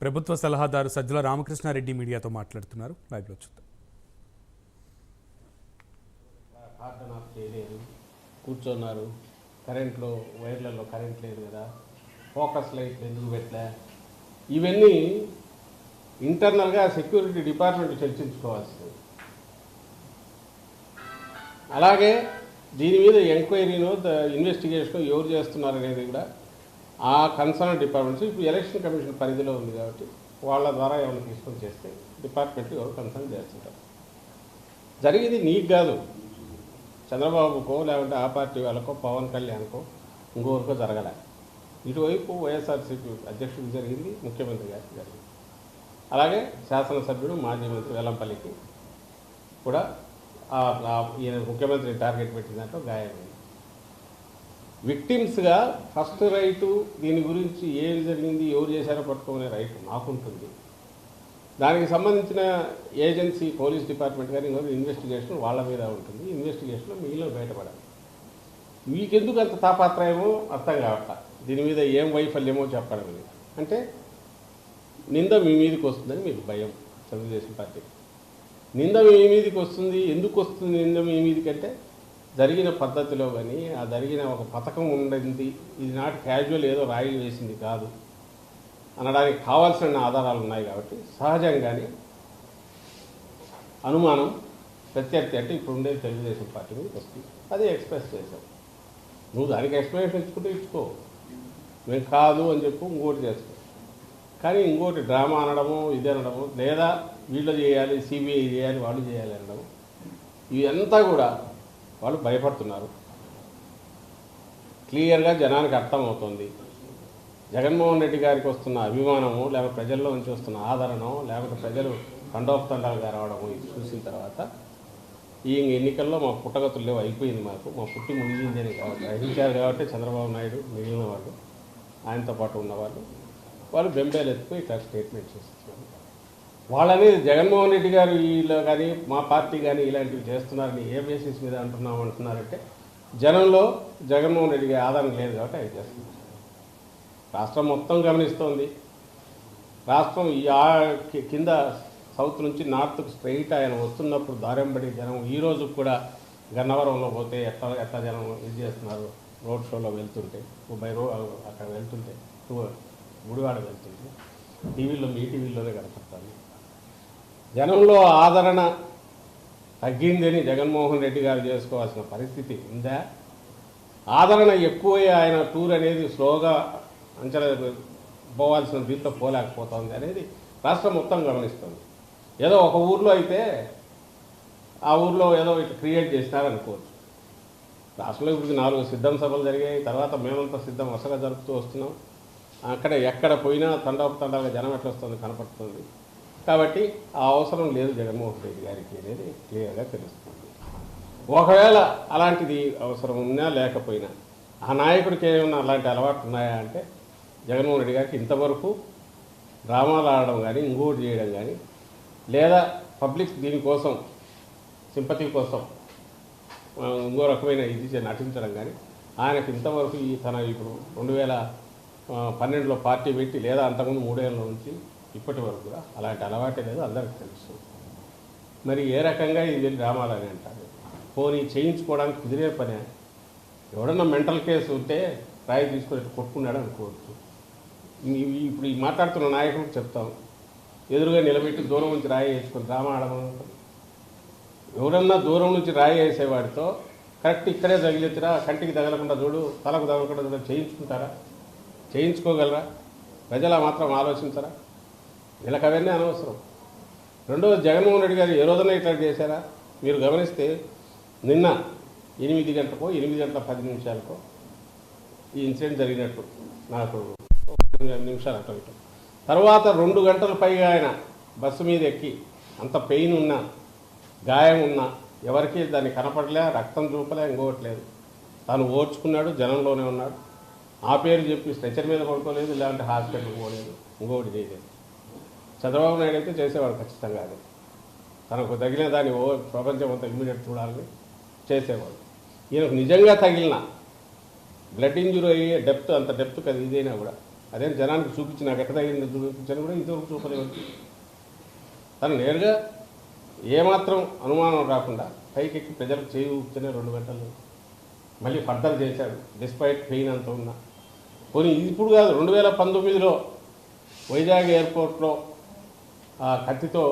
ప్రభుత్వ సలహాదారు సజ్జల రామకృష్ణారెడ్డి మీడియాతో మాట్లాడుతున్నారు. లైవ్లో చూద్దాం. చేయలేదు. కూర్చున్నారు. కరెంట్లో వైర్లలో కరెంట్ లేదు కదా. ఫోకస్ లైట్లు ఎందుకు పెట్టలే? ఇవన్నీ ఇంటర్నల్గా సెక్యూరిటీ డిపార్ట్మెంట్ చర్చించుకోవాల్సింది. అలాగే దీని మీద ఎంక్వైరీను ఇన్వెస్టిగేషన్ ఎవరు చేస్తున్నారు అనేది కూడా ఆ కన్సర్న్ డిపార్ట్మెంట్స్ ఇప్పుడు ఎలక్షన్ కమిషన్ పరిధిలో ఉంది కాబట్టి వాళ్ళ ద్వారా ఏమైనా తీసుకొని చేస్తే డిపార్ట్మెంట్ ఎవరు కన్సర్న్ చేస్తుంటారు. జరిగేది నీకు కాదు. చంద్రబాబుకో లేకుంటే ఆ పార్టీ వాళ్ళకో పవన్ కళ్యాణ్కో ఇంకోరికో జరగలే. ఇటువైపు వైఎస్ఆర్సీపీ అధ్యక్షుడికి జరిగింది ముఖ్యమంత్రి గారికి జరిగింది. అలాగే శాసనసభ్యుడు మాజీ మంత్రి వెల్లంపల్లికి కూడా ఈయన ముఖ్యమంత్రి టార్గెట్ పెట్టిన దాంట్లో గాయమైంది. విక్టిమ్స్గా ఫస్ట్ రైటు దీని గురించి ఏం జరిగింది ఎవరు చేశారో పట్టుకునే రైట్ నాకుంటుంది దానికి సంబంధించిన ఏజెన్సీ పోలీస్ డిపార్ట్మెంట్ కానీ ఇంకొక ఇన్వెస్టిగేషన్ వాళ్ళ మీద ఉంటుంది. ఇన్వెస్టిగేషన్లో మీలో బయటపడాలి. మీకెందుకు అంత తాపాత్రయమో అర్థం కావట దీని మీద ఏం వైఫల్యమో చెప్పడం అంటే నింద మీ మీదకి వస్తుందని మీకు భయం తెలుగుదేశం పార్టీ నింద మీ మీదకి వస్తుంది ఎందుకు వస్తుంది నింద మీ మీదకంటే జరిగిన పద్ధతిలో కానీ ఆ జరిగిన ఒక పథకం ఉండింది. ఇది నాటి క్యాజువల్ ఏదో రాయి వేసింది కాదు. అనడానికి కావాల్సిన ఆధారాలు ఉన్నాయి కాబట్టి సహజంగానే అనుమానం ప్రత్యర్థి అంటే ఇప్పుడు ఉండేది తెలుగుదేశం పార్టీ మీద వస్తుంది. అదే ఎక్స్ప్రెస్ చేశాం. నువ్వు దానికి ఎక్స్ప్లెనేషన్ ఇచ్చుకుంటే ఇచ్చుకో. మేము కాదు అని చెప్పు ఇంకోటి చేస్తాం. కానీ ఇంకోటి డ్రామా అనడము ఇది అనడము లేదా వీళ్ళు చేయాలి సిబిఐ చేయాలి వాళ్ళు చేయాలి అనడము ఇదంతా కూడా వాళ్ళు భయపడుతున్నారు. క్లియర్గా జనానికి అర్థమవుతుంది. జగన్మోహన్ రెడ్డి గారికి వస్తున్న అభిమానము లేకపోతే ప్రజల్లో నుంచి వస్తున్న ఆదరణం లేకపోతే ప్రజలు తండోపతండాలుగా రావడము ఇది చూసిన తర్వాత ఈ ఎన్నికల్లో మా పుట్టగతులు లేవు అయిపోయింది మాకు. మా పుట్టి ముగిసింది అని కాబట్టి గ్రహించారు కాబట్టి చంద్రబాబు నాయుడు మిగిలిన వాళ్ళు ఆయనతో పాటు ఉన్నవాళ్ళు వాళ్ళు బెంబేలు ఎత్తుకుని ఇట్లా స్టేట్మెంట్ చేస్తున్నారు. వాళ్ళని జగన్మోహన్ రెడ్డి గారు వీళ్ళు కానీ మా పార్టీ కానీ ఇలాంటివి చేస్తున్నారని ఏ బేసిస్ మీద అంటున్నాం అంటున్నారంటే జనంలో జగన్మోహన్ రెడ్డి గారి ఆదరణ లేదు కాబట్టి ఆయన చేస్తున్నారు. రాష్ట్రం మొత్తం గమనిస్తోంది. రాష్ట్రం ఈ ఆ- కింద సౌత్ నుంచి నార్త్కు స్ట్రైట్ ఆయన వస్తున్నప్పుడు దారెంబడి జనం ఈ రోజు కూడా గన్నవరంలో పోతే ఎట్లా ఎట్లా జనం ఇది చేస్తున్నారు? రోడ్ షోలో వెళ్తుంటే బై రో అక్కడ వెళ్తుంటే టూ- గుడివాడ వెళ్తుంటే టీవీలో మీ టీవీలోనే కనపడతాను జనంలో ఆదరణ తగ్గిందని జగన్మోహన్ రెడ్డి గారు చేసుకోవాల్సిన పరిస్థితి ఉందా? ఆదరణ ఎక్కువై ఆయన టూర్ అనేది స్లోగా అంచనా పోవాల్సిన దీంట్లో పోలేకపోతుంది అనేది రాష్ట్రం మొత్తం గమనిస్తుంది. ఏదో ఒక ఊర్లో అయితే ఆ ఊర్లో ఏదో ఇట్లా క్రియేట్ చేసినారనుకోవచ్చు. రాష్ట్రంలో ఇప్పుడు నాలుగు సిద్ధం సభలు జరిగాయి. తర్వాత మేమంతా సిద్ధం వరుసగా జరుపుతూ వస్తున్నాం. అక్కడ ఎక్కడ పోయినా తండోపతండాలుగా జనం ఎట్లా వస్తుంది కనపడుతుంది. కాబట్టి ఆ అవసరం లేదు జగన్మోహన్ రెడ్డి గారికి అనేది క్లియర్గా తెలుస్తుంది. ఒకవేళ అలాంటిది అవసరం ఉన్నా లేకపోయినా ఆ నాయకుడికి ఏమైనా అలాంటి అలవాట్లు ఉన్నాయా అంటే జగన్మోహన్ రెడ్డి గారికి ఇంతవరకు డ్రామాలు ఆడడం కానీ ఇంకోటి చేయడం కానీ లేదా పబ్లిక్ దీనికోసం సింపతి కోసం ఇంకో రకమైన ఇది నటించడం కానీ ఆయనకి ఇంతవరకు ఈ తన ఇప్పుడు రెండు వేల పన్నెండులో పార్టీ పెట్టి లేదా అంతకుముందు మూడేళ్ళ నుంచి ఇప్పటి వరకు కూడా అలాంటి అలవాటే లేదు అందరికి తెలుసు. మరి ఏ రకంగా ఇది రామాలని అంటారు? పోనీ చేయించుకోవడానికి కుదిరే పనే ఎవడన్నా మెంటల్ కేసు ఉంటే రాయి తీసుకొని కొట్టుకున్నాడు అనుకోవచ్చు. ఇప్పుడు ఈ మాట్లాడుతున్న నాయకుడికి చెప్తాం. ఎదురుగా నిలబెట్టి దూరం నుంచి రాయి వేసుకొని డ్రామా ఆడమని ఎవరన్నా దూరం నుంచి రాయి వేసేవాడితో కరెక్ట్ ఇక్కడే తగిలిచ్చిరా కంటికి తగలకుండా చూడు తలకు తగలకుండా చూడు చేయించుకుంటారా? చేయించుకోగలరా? ప్రజలు మాత్రం ఆలోచించరా? వీళ్ళకి అవన్నీ అనవసరం. రెండోది జగన్మోహన్ రెడ్డి గారు ఏ రోజున ఇట్లా చేశారా? మీరు గమనిస్తే నిన్న ఎనిమిది గంటకో ఎనిమిది గంటల పది నిమిషాలకో ఈ ఇన్సిడెంట్ జరిగినట్టు నాకు నిమిషాలు అటు ఇటు తర్వాత రెండు గంటల పైగా ఆయన బస్సు మీద ఎక్కి అంత పెయిన్ ఉన్నా గాయం ఉన్నా ఎవరికి దాన్ని కనపడలే రక్తం చూపలే ఇంకోవట్లేదు. తాను ఓడ్చుకున్నాడు జనంలోనే ఉన్నాడు. ఆ పేరు చెప్పి స్ట్రెచర్ మీద పడుకోలేదు లేదంటే హాస్పిటల్కి పోలేదు ఇంకొకటి చేయలేదు. చంద్రబాబు నాయుడు అయితే చేసేవాడు ఖచ్చితంగా అది. తనకు తగిలిన దాన్ని ఓ ప్రపంచం అంతా ఇమ్మీడియట్ చూడాలని చేసేవాడు. ఈయనకు నిజంగా తగిలిన బ్లడ్ ఇంజురీ అయ్యే డెప్త్ అంత డెప్త్ కదా ఇదైనా కూడా. అదే జనానికి చూపించి నాకు ఎక్కడ తగిలింది చూపించని కూడా ఇంతవరకు చూపలేదు. తను నేరుగా ఏమాత్రం అనుమానం రాకుండా పైకెక్కి ప్రజలకు చేయి ఊపుతూనే రెండు గంటలు మళ్ళీ ఫర్దర్ చేశాడు డిస్పైట్ పెయిన్ అంత ఉన్నా. పోనీ ఇప్పుడు కాదు రెండు వేల పంతొమ్మిదిలో వైజాగ్ ఎయిర్పోర్ట్లో కత్తితో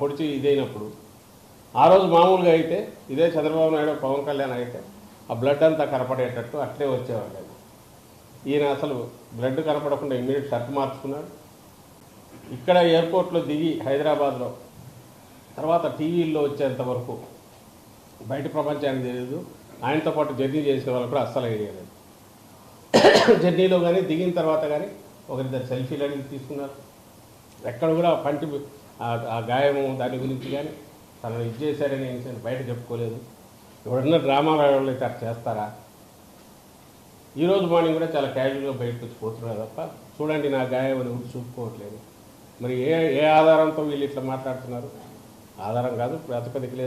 పొడిచి ఇదైనప్పుడు. ఆ రోజు మామూలుగా అయితే ఇదే చంద్రబాబు నాయుడు పవన్ కళ్యాణ్ అయితే ఆ బ్లడ్ అంతా కనపడేటట్టు అట్లే వచ్చేవాళ్ళు ఈయన అసలు బ్లడ్ కనపడకుండా ఇమ్మీడియట్ షర్ట్ మార్చుకున్నాడు. ఇక్కడ ఎయిర్పోర్ట్లో దిగి హైదరాబాద్లో తర్వాత టీవీల్లో వచ్చేంత వరకు బయట ప్రపంచానికి తెలియదు ఆయనతో పాటు జర్నీ చేసిన వాళ్ళు కూడా అస్సలు ఐడియా లేదు. జర్నీలో కానీ దిగిన తర్వాత కానీ ఒకరిద్దరు సెల్ఫీలు అడిగి తీసుకున్నారు. ఎక్కడ కూడా పంటి ఆ- గాయము దాని గురించి కానీ తనను ఇది చేశారని నేను బయట చెప్పుకోలేదు. ఎవరన్నా డ్రామా వాళ్ళు అయితే అట్లా చేస్తారా? ఈరోజు మార్నింగ్ కూడా చాలా క్యాజువల్గా బయటకు వచ్చి పోతున్నారు తప్ప చూడండి నా గాయం అని ఊరు చూపుకోవట్లేదు. మరి ఏ ఏ ఆధారంతో వీళ్ళు ఇట్లా మాట్లాడుతున్నారు? ఆధారం కాదు బ్రతకదికి లేదు.